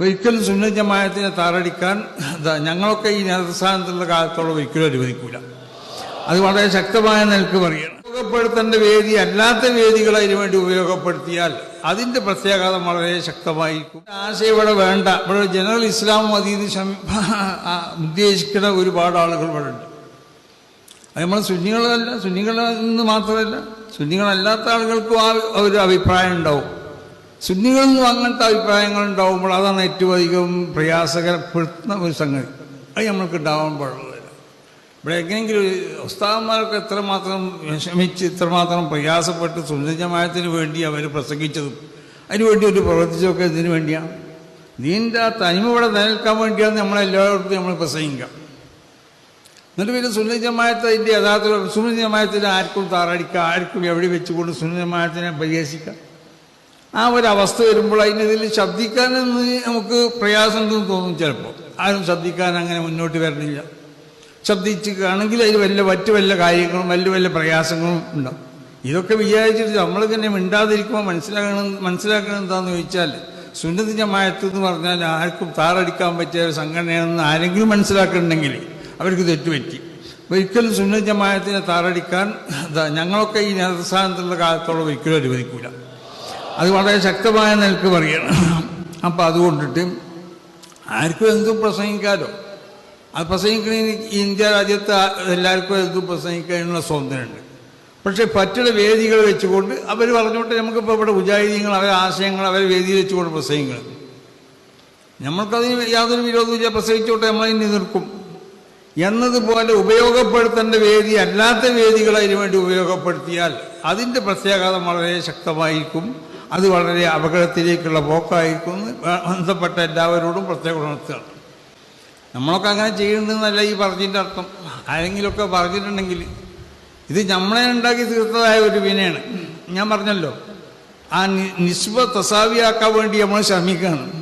ഒരിക്കലും സുന്ന ജമായത്തിനെ താറടിക്കാൻ ഞങ്ങളൊക്കെ ഈ നേതൃസ്ഥാനത്തുള്ള കാലത്തോളം ഒരിക്കലും അനുവദിക്കൂല. അത് വളരെ ശക്തമായ നിലയ്ക്ക് പറയണം ഉപയോഗപ്പെടുത്തേണ്ട വേദി അല്ലാത്ത വേദികൾ അതിനു വേണ്ടി ഉപയോഗപ്പെടുത്തിയാൽ അതിന്റെ പ്രത്യാഘാതം വളരെ ശക്തമായിരിക്കും. ആശയം ഇവിടെ വേണ്ട. ഇവിടെ ജനറൽ ഇസ്ലാം മതീത് ഉദ്ദേശിക്കുന്ന ഒരുപാട് ആളുകൾ ഇവിടെ ഉണ്ട്. അത് നമ്മൾ സുന്നികളല്ല. സുന്നികളിൽ നിന്ന് മാത്രമല്ല. സുന്നികളല്ലാത്ത ആളുകൾക്കും ആ ഒരു അഭിപ്രായം ഉണ്ടാവും. സുന്നികളിൽ നിന്നും അങ്ങനത്തെ അഭിപ്രായങ്ങൾ ഉണ്ടാവുമ്പോൾ അതാണ് ഏറ്റവും അധികം പ്രയാസകരപ്പെടുത്തുന്ന ഒരു സംഗതി. അത് നമ്മൾക്ക് ഉണ്ടാവാൻ പാടുള്ളതല്ല. ഇവിടെ എങ്ങനെയെങ്കിലും ഉസ്താവന്മാരൊക്കെ എത്രമാത്രം വിഷമിച്ച് ഇത്രമാത്രം പ്രയാസപ്പെട്ട് സുന്ദരജമായത്തിന് വേണ്ടി അവർ പ്രസംഗിച്ചതും അതിനുവേണ്ടി ഒരു പ്രവർത്തിച്ചതൊക്കെ ഇതിനു വേണ്ടിയാണ്. നീന്റെ ആ തനിമ ഇവിടെ നിലനിൽക്കാൻ വേണ്ടിയാണ് നമ്മളെല്ലായിടത്തും നമ്മൾ പ്രസംഗിക്കുക. എന്നിട്ട് പിന്നെ സുന്നി ജമായത്ത് യഥാർത്ഥ സുന്ദരജമായത്തിന് ആർക്കും താറടിക്കുക ആർക്കും എവിടെ വെച്ചുകൊണ്ട് സുന്നി ജമായത്തിനെ പരിഹസിക്കാം ആ ഒരു അവസ്ഥ വരുമ്പോൾ അതിനെതിൽ ശബ്ദിക്കാനെന്ന് നമുക്ക് പ്രയാസമുണ്ടെന്ന് തോന്നും ചിലപ്പോൾ. ആരും ശബ്ദിക്കാൻ അങ്ങനെ മുന്നോട്ട് വരണില്ല. ശബ്ദിക്കുകയാണെങ്കിൽ അതിൽ വല്ല മറ്റ് വല്ല കാര്യങ്ങളും വലിയ വല്ല പ്രയാസങ്ങളും ഉണ്ടാവും. ഇതൊക്കെ വിചാരിച്ചിട്ട് നമ്മൾ തന്നെ മിണ്ടാതിരിക്കുമ്പോൾ മനസ്സിലാക്കണം മനസ്സിലാക്കണം എന്താണെന്ന് ചോദിച്ചാൽ സുന്നതി ജമായത്ത് എന്ന് പറഞ്ഞാൽ ആർക്കും താറടിക്കാൻ പറ്റിയ ഒരു സംഘടനയാണെന്ന് ആരെങ്കിലും മനസ്സിലാക്കുന്നുണ്ടെങ്കിൽ അവർക്ക് തെറ്റുപറ്റി. ഒരിക്കലും സുന്നതി ജമായത്തിനെ താറടിക്കാൻ ഞങ്ങളൊക്കെ ഈ നേതൃസ്ഥാനത്തുള്ള കാലത്തോളം ഒരിക്കലും അനുവദിക്കൂല. അത് വളരെ ശക്തമായ നിലയ്ക്ക് പറയണം അപ്പം അതുകൊണ്ടിട്ട് ആർക്കും എന്തും പ്രസംഗിക്കാലോ. അത് പ്രസംഗിക്കണ ഇന്ത്യ രാജ്യത്ത് എല്ലാവർക്കും എന്തും പ്രസംഗിക്കാനുള്ള സ്വാതന്ത്ര്യമുണ്ട്. പക്ഷേ പറ്റുള്ള വേദികൾ വെച്ചുകൊണ്ട് അവർ പറഞ്ഞുകൊണ്ട് നമുക്കിപ്പോൾ ഇവിടെ മുജാഹിദീങ്ങൾ അവരെ ആശയങ്ങൾ അവരെ വേദിയിൽ വെച്ചുകൊണ്ട് പ്രസംഗിക്കണം. നമ്മൾക്കതിന് യാതൊരു വിരോധമില്ല പ്രസംഗിച്ചോട്ടെ നമ്മളതിന് നിൽക്കും എന്നതുപോലെ ഉപയോഗപ്പെടുത്തേണ്ട വേദി അല്ലാത്ത വേദികൾ അതിനുവേണ്ടി ഉപയോഗപ്പെടുത്തിയാൽ അതിന്റെ പ്രത്യാഘാതം വളരെ ശക്തമായിരിക്കും. അത് വളരെ അപകടത്തിലേക്കുള്ള പോക്കായിരിക്കും ബന്ധപ്പെട്ട എല്ലാവരോടും പ്രത്യേക ഉണർത്തുകയാണ്. നമ്മളൊക്കെ അങ്ങനെ ചെയ്യുന്നതെന്നല്ല ഈ പറഞ്ഞതിന്റെ അർത്ഥം. ആരെങ്കിലുമൊക്കെ പറഞ്ഞിട്ടുണ്ടെങ്കിൽ ഇത് നമ്മളെ ഉണ്ടാക്കി തീർത്തതായ ഒരു വിനയാണ്. ഞാൻ പറഞ്ഞല്ലോ ആ നിസ്ബ തസാവിയാക്കാൻ വേണ്ടി നമ്മൾ ശ്രമിക്കുകയാണ്.